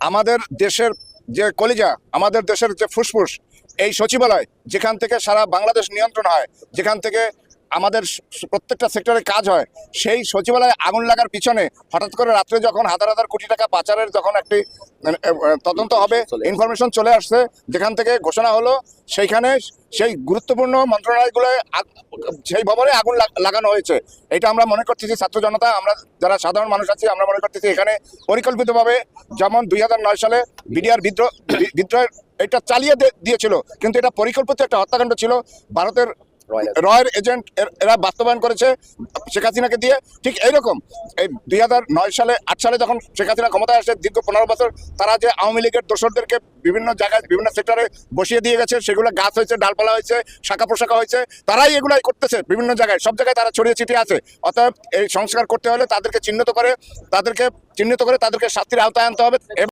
আমাদের দেশের যে কলিজা, আমাদের দেশের যে ফুসফুস, এই সচিবালয় যেখান থেকে সারা বাংলাদেশ নিয়ন্ত্রণ হয়, যেখান থেকে আমাদের প্রত্যেকটা সেক্টরে কাজ হয় সেই সচিবালয়ে আগুন লাগার পিছনে হঠাৎ করে রাত্রে যখন হাজার হাজার কোটি টাকা পাচারের যখন একটি মানে, তদন্ত হবে ইনফরমেশন চলে আসছে যেখান থেকে ঘোষণা হলো সেইখানে সেই গুরুত্বপূর্ণ মন্ত্রণালয়গুলোয় সেই ভবনে আগুন লাগ- লাগানো হয়েছে। এটা আমরা মনে করতেছি ছাত্র জনতা আমরা যারা সাধারণ মানুষ আছি আমরা মনে করতেছি এখানে পরিকল্পিতভাবে যেমন দুই হাজার নয় সালে বিডিআর বিদ্রোহ বিদ্রোহের এটা চালিয়ে দিয়েছিল কিন্তু এটা পরিকল্পিত একটা হত্যাকাণ্ড ছিল। ভারতের রয়ের এজেন্ট এরা বাস্তবায়ন করেছে শেখ হাসিনাকে দিয়ে। ঠিক এইরকম। এই দুই নয় সালে, আট সালে যখন শেখ হাসিনা ক্ষমতায় আসে, দীর্ঘ পনেরো বছর তারা যে আওয়ামী লীগের দোসরদেরকে বিভিন্ন জায়গায়, বিভিন্ন সেক্টরে বসিয়ে দিয়ে গেছে, সেগুলো গাছ হয়েছে, ডালপালা হয়েছে, শাখা পোশাকা হয়েছে, তারাই এগুলাই করতেছে বিভিন্ন জায়গায়। সব জায়গায় তারা ছড়িয়ে ছিটিয়ে আছে। অতএব এই সংস্কার করতে হলে তাদেরকে চিহ্নিত করে, তাদেরকে চিহ্নিত করে তাদেরকে শাস্তির আওতায় আনতে হবে।